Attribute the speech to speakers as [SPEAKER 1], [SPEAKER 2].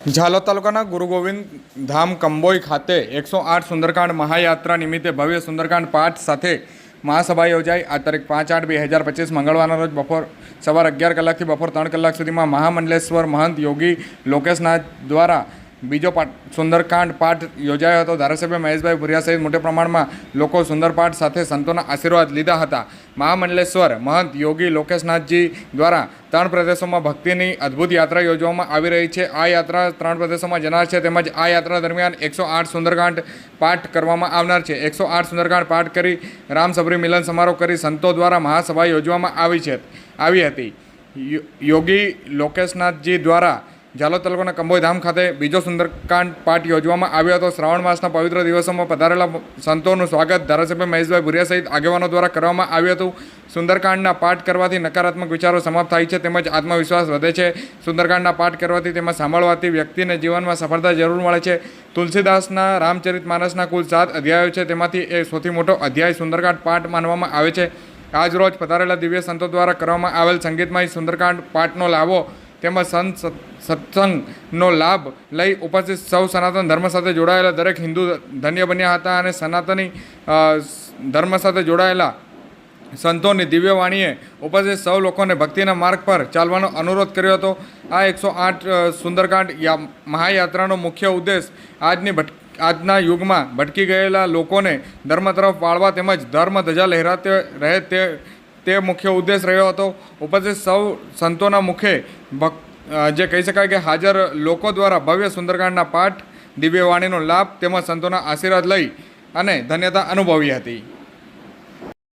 [SPEAKER 1] ઝાલોદ તાલુકાના ગુરુ ગોવિંદ ધામ કંબોઈ ખાતે એકસો આઠ સુંદરકાંડ મહાયાત્રા નિમિત્તે ભવ્ય સુંદરકાંડ પાઠ સાથે મહાસભા યોજાઈ. આ તારીખ પાંચ આઠ બે હજાર પચીસ મંગળવારના રોજ બપોર સવાર અગિયાર કલાકથી બપોર ત્રણ કલાક સુધીમાં મહામંડલેશ્વર મહંત યોગી લોકેશનાથ દ્વારા બીજો પાઠ, સુંદરકાંડ પાઠ યોજાયો હતો. ધારાસભ્ય મહેશભાઈ ભુરિયા સહિત મોટા પ્રમાણમાં લોકો સુંદર પાઠ સાથે સંતોના આશીર્વાદ લીધા હતા. મહામંડલેશ્વર, મહંત યોગી લોકેશનાથજી દ્વારા ત્રણ પ્રદેશોમાં ભક્તિની અદ્ભુત યાત્રા યોજવામાં આવી રહી છે. આ યાત્રા ત્રણ પ્રદેશોમાં જનાર છે. તેમજ આ યાત્રા દરમિયાન એકસો આઠ સુંદરકાંડ પાઠ કરવામાં આવનાર છે. એકસો આઠ સુંદરકાંડ પાઠ કરી રામ સબરી મિલન સમારોહ કરી સંતો દ્વારા મહાસભા યોજવામાં આવી છે. આવી હતી. યોગી લોકેશનાથજી દ્વારા ઝાલોદ તાલુકાના કંબોઈધામ ખાતે બીજો સુંદરકાંડ પાઠ યોજવામાં આવ્યો હતો. શ્રાવણ માસના પવિત્ર દિવસોમાં પધારેલા સંતોનું સ્વાગત ધારાસભ્ય મહેશભાઈ ભુરિયા સહિત આગેવાનો દ્વારા કરવામાં આવ્યું હતું. સુંદરકાંડના પાઠ કરવાથી નકારાત્મક વિચારો સમાપ્ત થાય છે, તેમજ આત્મવિશ્વાસ વધે છે. સુંદરકાંડના પાઠ કરવાથી તેમાં સાંભળવાથી વ્યક્તિને જીવનમાં સફળતા જરૂર મળે છે. તુલસીદાસના રામચરિત માનસના કુલ સાત અધ્યાયો છે, તેમાંથી એ સૌથી મોટો અધ્યાય સુંદરકાંડ પાઠ માનવામાં આવે છે. આજ રોજ પધારેલા દિવ્ય સંતો દ્વારા કરવામાં આવેલ સંગીતમય સુંદરકાંડ પાઠનો લાભો તેમજ સંત સત- સત્સંગનો લાભ લઈ ઉપસ્થિત સૌ સનાતન ધર્મ સાથે જોડાયેલા દરેક હિન્દુ ધન્ય બન્યા હતા અને સનાતની ધર્મ સાથે જોડાયેલા સંતોની દિવ્ય વાણીએ ઉપસ્થિત સૌ લોકોને ભક્તિના માર્ગ પર ચાલવાનો અનુરોધ કર્યો હતો. આ એકસો આઠ સુંદરકાંડ મહાયાત્રાનો મુખ્ય ઉદ્દેશ આજની ભટ, આજના યુગમાં ભટકી ગયેલા લોકોને ધર્મ તરફ વાળવા તેમજ ધર્મ ધજા લહેરાતે, રહે તે તે મુખ્ય ઉદ્દેશ રહ્યો હતો. ઉપસ્થિત સૌ સંતોના મુખે જે કહી શકાય કે હાજર લોકો દ્વારા ભવ્ય સુંદરકાંડના પાઠ દિવ્ય વાણીનો લાભ તેમજ સંતોના આશીર્વાદ લઈ અને ધન્યતા અનુભવી હતી.